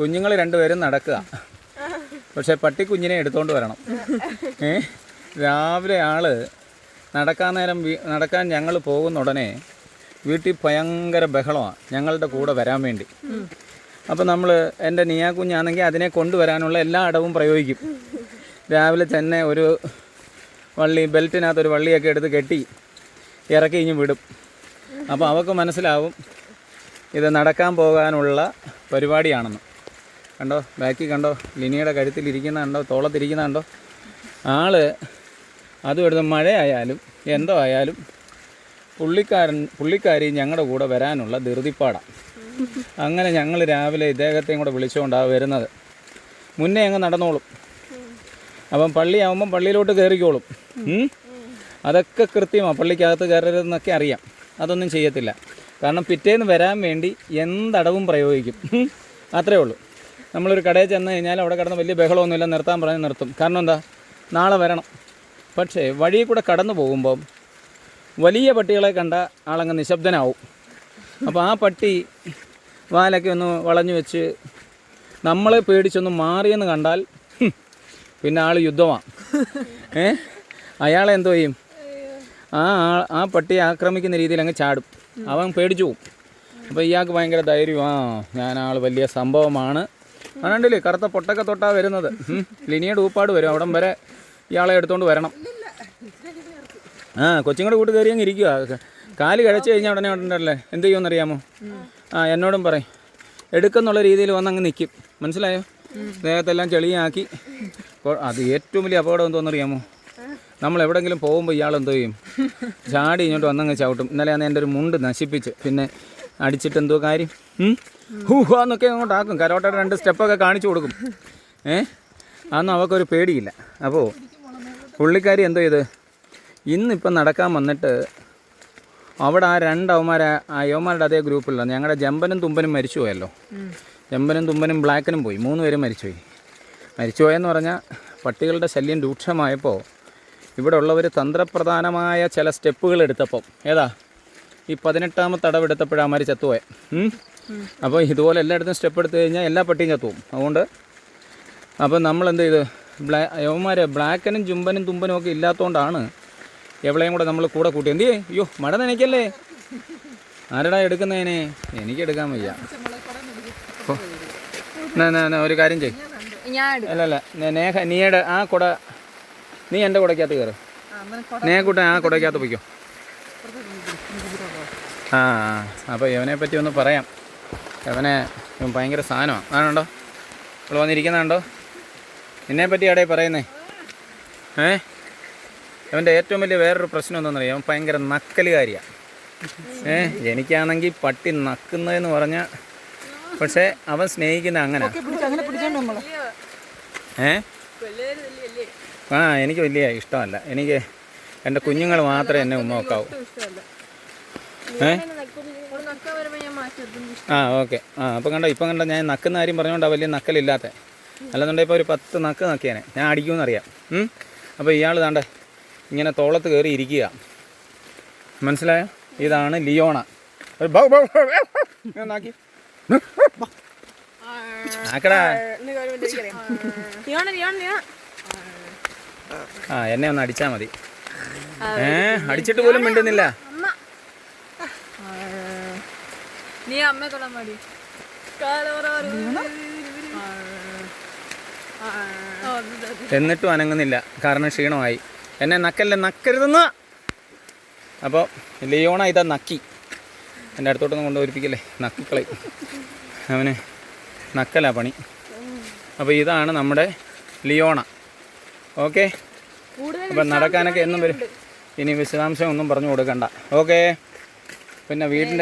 കുഞ്ഞുങ്ങൾ രണ്ടുപേരും നടക്കുക. പക്ഷെ പട്ടിക്കുഞ്ഞിനെ എടുത്തോണ്ട് വരണം. ഏ? രാവിലെ ആൾ നടക്കാൻ നേരം നടക്കാൻ ഞങ്ങൾ പോകുന്ന ഉടനെ വീട്ടിൽ ഭയങ്കര ബഹളമാണ് ഞങ്ങളുടെ കൂടെ വരാൻ വേണ്ടി. അപ്പോൾ നമ്മൾ എന്റെ നിയാ കുഞ്ഞാണെങ്കിൽ അതിനെ കൊണ്ടുവരാനുള്ള എല്ലാ അടവും പ്രയോഗിക്കും. രാവിലെ തന്നെ ഒരു വള്ളി ബെൽറ്റിനകത്ത് ഒരു വള്ളിയൊക്കെ എടുത്ത് കെട്ടി ഇറക്കി ഇങ്ങ് വിടും. അപ്പോൾ അവൾക്ക് മനസ്സിലാവും ഇത് നടക്കാൻ പോകാനുള്ള പരിപാടിയാണെന്ന്. കണ്ടോ? ബാക്കി കണ്ടോ? ലിനിയുടെ കഴുത്തിലിരിക്കുന്ന കണ്ടോ? തോളത്തിരിക്കുന്ന കണ്ടോ? ആൾ അതും എടുത്ത് മഴയായാലും എന്തോ ആയാലും പുള്ളിക്കാരൻ പുള്ളിക്കാരി ഞങ്ങളുടെ കൂടെ വരാനുള്ള ധൃതിപ്പാടാണ് അങ്ങനെ ഞങ്ങൾ രാവിലെ ഇദ്ദേഹത്തെയും കൂടെ വിളിച്ചുകൊണ്ടാണ് വരുന്നത്. മുന്നേ അങ്ങ് നടന്നോളും. അപ്പം പള്ളിയാവുമ്പം പള്ളിയിലോട്ട് കയറിക്കോളും? അതൊക്കെ കൃത്യമാണ് പള്ളിക്കകത്ത് കയറരുതെന്നൊക്കെ അറിയാം. അതൊന്നും ചെയ്യത്തില്ല. കാരണം പിറ്റേന്ന് വരാൻ വേണ്ടി എന്തടവും പ്രയോഗിക്കും? അത്രേ ഉള്ളൂ. നമ്മളൊരു കടയിൽ ചെന്ന് കഴിഞ്ഞാൽ അവിടെ കിടന്ന് വലിയ ബഹളമൊന്നുമില്ല നിർത്താൻ പറഞ്ഞ് നിർത്തും. കാരണം എന്താ? നാളെ വരണം. പക്ഷേ വഴിയിൽ കൂടെ കടന്നു പോകുമ്പം വലിയ പട്ടികളെ കണ്ട ആളങ്ങ് നിശബ്ദനാവും. അപ്പോൾ ആ പട്ടി വാലൊക്കെ ഒന്ന് വളഞ്ഞു വെച്ച് നമ്മളെ പേടിച്ചൊന്ന് മാറിയെന്ന് കണ്ടാൽ പിന്നെ ആൾ യുദ്ധമാണ് ഏ? അയാളെന്തോ ചെയ്യും? ആ ആ- പട്ടി പട്ടിയെ ആക്രമിക്കുന്ന രീതിയിൽ അങ്ങ് ചാടും. അവൻ പേടിച്ചു പോവും. അപ്പോൾ ഇയാൾക്ക് ഭയങ്കര ധൈര്യം. ആ ഞാൻ ആൾ വലിയ സംഭവമാണ്. അതുകൊണ്ടല്ലേ കറുത്ത പൊട്ടൊക്കെ തൊട്ടാ വരുന്നത്. ലിനിയുടെ ഊപ്പാട് വരും. അവിടം വരെ ഇയാളെ എടുത്തുകൊണ്ട് വരണം. ആ കൊച്ചുങ്ങളുടെ കൂട്ട് കയറി അങ്ങ് ഇരിക്കുക കാൽ കഴിച്ചു കഴിഞ്ഞാൽ ഉടനെ ഉണ്ടല്ലേ? എന്ത് ചെയ്യുമെന്നറിയാമോ? ആ എന്നോടും പറയും. എടുക്കുന്നുള്ള രീതിയിൽ വന്ന് അങ്ങ് നിൽക്കും മനസ്സിലായോ? ദേഹത്തെല്ലാം ചെളിയാക്കി. അത് ഏറ്റവും വലിയ അപകടം എന്തോന്നറിയാമോ? നമ്മൾ എവിടെങ്കിലും പോകുമ്പോൾ ഇയാൾ എന്തോ ചെയ്യും? ചാടി ഇങ്ങോട്ട് വന്നങ്ങ് ചവിട്ടും. ഇന്നലെ അന്ന് എന്റെ ഒരു മുണ്ട് നശിപ്പിച്ച് പിന്നെ അടിച്ചിട്ട് എന്തോ കാര്യം? ഉം? ഹൂഹാന്നൊക്കെ അങ്ങോട്ട് ആക്കും. കരോട്ടയുടെ രണ്ട് സ്റ്റെപ്പൊക്കെ കാണിച്ചു കൊടുക്കും. ഏ? അതൊന്നും അവൾക്കൊരു പേടിയില്ല. അപ്പോൾ പുള്ളിക്കാരി എന്തോ ചെയ്ത്? ഇന്നിപ്പം നടക്കാൻ വന്നിട്ട് അവിടെ ആ രണ്ട് അവന്മാരെ ആ യവന്മാരുടെ അതേ ഗ്രൂപ്പിലുള്ള ഞങ്ങളുടെ ജമ്പനും തുമ്പനും മരിച്ചു പോയല്ലോ. ജമ്പനും തുമ്പനും ബ്ലാക്കിനും പോയി. മൂന്ന് പേരും മരിച്ചുപോയി. മരിച്ചുപോയെന്ന് പറഞ്ഞാൽ പട്ടികളുടെ ശല്യം രൂക്ഷമായപ്പോൾ ഇവിടെ ഉള്ളവർ തന്ത്രപ്രധാനമായ ചില സ്റ്റെപ്പുകൾ എടുത്തപ്പം. ഏതാ? ഈ പതിനെട്ടാമത്തെ അടവെടുത്തപ്പോഴാണ് അമാര് ചത്തുപോയ. അപ്പോൾ ഇതുപോലെ എല്ലായിടത്തും സ്റ്റെപ്പ് എടുത്തു കഴിഞ്ഞാൽ എല്ലാ പട്ടിയും ചത്തുപോകും അതുകൊണ്ട് അപ്പോൾ നമ്മൾ എന്ത് ചെയ്ത്? ബ്ലാ യവന്മാർ ബ്ലാക്കനും ജുമ്പനും തുമ്പനും ഒക്കെ ഇല്ലാത്തതുകൊണ്ടാണ് എവിടെയും കൂടെ നമ്മൾ കൂടെ കൂട്ടി. എന്ത് ചെയ്യേ അയ്യോ മഴ നനയ്ക്കല്ലേ? ആരടാ എടുക്കുന്നതിനെ? എനിക്ക് എടുക്കാൻ വയ്യ. ഒരു കാര്യം ചെയ്യും. എടുക്കാം. അല്ല നേഹ നീയുടെ ആ കുട നീ എന്റെ കുടയ്ക്കകത്ത് കയറ് നേഹക്കൂട്ടൻ ആ കുടയ്ക്കകത്ത് പോയിക്കോ. ആ ആ അപ്പോൾ ഇവനെ പറ്റി ഒന്ന് പറയാം. ഇവനെ ഭയങ്കര സാധനമാണ് ആണുണ്ടോ? ഇവിടെ വന്നിരിക്കുന്നുണ്ടോ? നിന്നെ പറ്റി അവിടെ പറയുന്നേ. ഏ? ഇവന്റെ ഏറ്റവും വലിയ വേറൊരു പ്രശ്നം എന്താണെന്നറിയാം? അവൻ ഭയങ്കര നക്കലുകാരിയാണ് ഏ? എനിക്കാണെങ്കിൽ പട്ടി നക്കുന്നതെന്ന് പറഞ്ഞാൽ പക്ഷേ അവൻ സ്നേഹിക്കുന്ന അങ്ങനെ. ഏ? ആ എനിക്ക് വലിയ ഇഷ്ടമല്ല. എനിക്ക് എന്റെ കുഞ്ഞുങ്ങൾ മാത്രമേ എന്നെ ഉമ്മ വെക്കാവൂ ഏ? ആ ഓക്കെ. ആ അപ്പം കണ്ടോ ഇപ്പം കണ്ടോ ഞാൻ നക്കുന്ന കാര്യം പറഞ്ഞുകൊണ്ടാണ് വലിയ നക്കലില്ലാത്ത. അല്ലെന്നുണ്ടെങ്കിൽ ഇപ്പോൾ ഒരു പത്ത് നക്ക് നക്കിയാനെ. ഞാൻ അടിക്കുമെന്നറിയാം? അപ്പോൾ ഇയാൾ താണ്ടെ ഇങ്ങനെ തോളത്ത് കയറി ഇരിക്കുക. മനസ്സിലായോ? ഇതാണ് ലിയോണ. നാക്കി. ആക്കടാ ആ എന്നെ ഒന്ന് അടിച്ചാൽ മതി. ഏ അടിച്ചിട്ട് പോലും മിണ്ടുന്നില്ല. നീ അമ്മയെ തൊടാൻ മതി എന്നിട്ടും അനങ്ങുന്നില്ല. കാരണം ക്ഷീണമായി. എന്നെ നക്കല്ലേ നക്കരുതെന്ന്? അപ്പോൾ ലിയോണ ഇതാ നക്കി. എന്റെ അടുത്തോട്ടൊന്നും കൊണ്ടുവരിപ്പിക്കല്ലേ നക്കിക്കളി അവന് നക്കലാ പണി. അപ്പോൾ ഇതാണ് നമ്മുടെ ലിയോണ. ഓക്കെ. അപ്പം നടക്കാനൊക്കെ എന്നും വരും. ഇനി വിശദാംശം ഒന്നും പറഞ്ഞു കൊടുക്കണ്ട. ഓക്കെ. പിന്നെ വീടിന്റെ